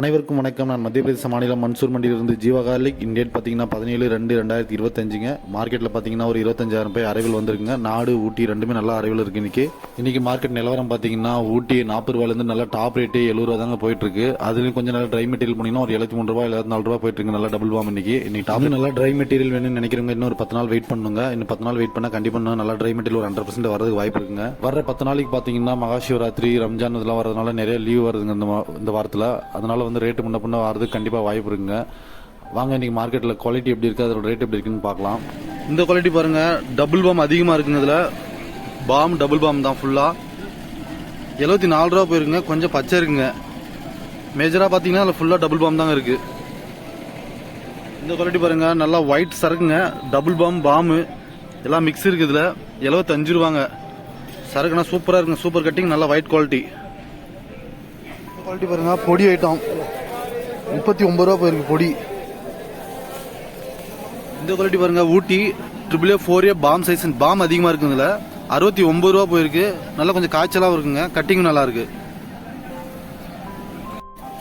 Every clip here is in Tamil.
அனைவருக்கும் வணக்கம். நான் மத்திய பிரதேச மாநிலம் மன்சூர் மண்டியிலிருந்து ஜீவா கார்லிக். இண்டேட் பார்த்தீங்கன்னா பதினேழு ரெண்டு ரெண்டாயிரத்தி இருபத்தஞ்சுங்க. மார்க்கெட்டில் பார்த்தீங்கன்னா ஒரு இருபத்தஞ்சாயிரம் போய் அரைவில் வந்திருக்குங்க. நாடு ஊட்டி ரெண்டுமே நல்லா அரைவில் இருக்கு இன்னைக்கு. இன்னைக்கு மார்க்கெட் நிலவரம் பார்த்தீங்கன்னா ஊட்டி நாற்பது ரூபாயிலேருந்து நல்லா டாப் ரேட்டு எழுபது ரூபா தாங்க போயிட்டு இருக்கு அதுலேயும் கொஞ்சம் நல்லா ட்ரை மெட்டீரியல் போனீங்கன்னா ஒரு எழுபத்தி மூணு ரூபா எழுபத்தி நாலு ரூபா போயிட்டு இருக்கு நல்லா டபுள் பாம் இன்னைக்கு. இன்னைக்கு டாப் நல்லா ட்ரை மெட்டீரியல் வேணும்னு நினைக்கிறவங்க இன்னும் ஒரு பத்து நாள் வெயிட் பண்ணுங்க. இன்னும் பத்து நாள் வெயிட் பண்ணால் கண்டிப்பாக நல்லா ட்ரை மெட்டீரியல் ஒரு ஹண்ட்ரட் பர்சன்ட் வரதுக்கு வாய்ப்பு இருக்குங்க. வர பத்து நாளைக்கு பார்த்தீங்கன்னா மகாசிவராத்திரி ரம்ஜான் இதெல்லாம் வரதுனால நிறைய லீவ் வருதுங்க இந்த இந்த வாரத்தில். அதனால வந்து ரேட்டு முன்ன பின்ன வரதுக்கு கண்டிப்பாக வாய்ப்பு இருக்குங்க. வாங்க இன்னைக்கு மார்க்கெட்டில் குவாலிட்டி எப்படி இருக்கு அதோட ரேட் எப்படி இருக்குன்னு பார்க்கலாம். இந்த குவாலிட்டி பாருங்க டபுள் பாம் அதிகமாக இருக்குங்க இதில். பாம் டபுள் பாம் தான் ஃபுல்லாக எழுபத்தி நாலு ரூபா போயிருக்குங்க கொஞ்சம் பச்சை இருக்குங்க. மேஜராக பார்த்தீங்கன்னா அதில் ஃபுல்லாக டபுள் பாம் தாங்க இருக்கு. இந்த குவாலிட்டி பாருங்க நல்லா ஒயிட் சரக்குங்க டபுள் பாம் பாமு எல்லாம் மிக்ஸ் இருக்கு இதுல. எழுபத்தஞ்சு ரூபாங்க. சரக்குனா சூப்பரா இருக்குங்க சூப்பர் கட்டிங் நல்லா ஒயிட் குவாலிட்டி குவாலிட்டி பாருங்க பொடி ஐட்டம் முப்பத்தி ஒன்பது ரூபா போயிருக்கு பொடி. இந்த குவாலிட்டி பாருங்க Ooty triple A four A bomb size பாம் அதிகமா இருக்கு இதுல அறுபத்தி ஒன்பது ரூபா போயிருக்கு. நல்லா கொஞ்சம் காய்ச்சலாவும் இருக்குங்க. கட்டிங்கும் நல்லா இருக்கு.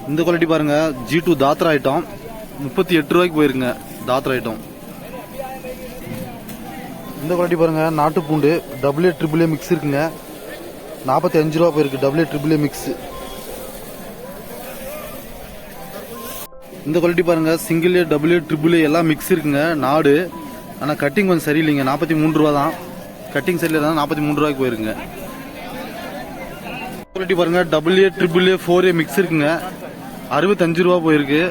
இந்த குவாலிட்டி பாருங்க ஜி டூ தாத்ரா ஐட்டம் முப்பத்தி எட்டு ரூபாய்க்கு போயிருங்க தாத்ரா ஐட்டம் இந்த குவாலிட்டி பாருங்க நாட்டு பூண்டு double A triple A mix இருக்குங்க. நாற்பத்தி அஞ்சு ரூபா போயிருக்கு double A triple A mix இந்த குவாலிட்டி பாருங்க single A double A triple A எல்லாம் மிக்ஸ் இருக்குங்க. நாடு. ஆனால் கட்டிங் கொஞ்சம் சரியில்லைங்க. நாற்பத்தி மூணு ரூபா தான் கட்டிங் சரியில்லை நாற்பத்தி மூணு ரூபாய்க்கு போயிருங்க. குவாலிட்டி பாருங்க double A triple A four A mix இருக்குங்க. அறுபத்தஞ்சு ரூபா போயிருக்கு.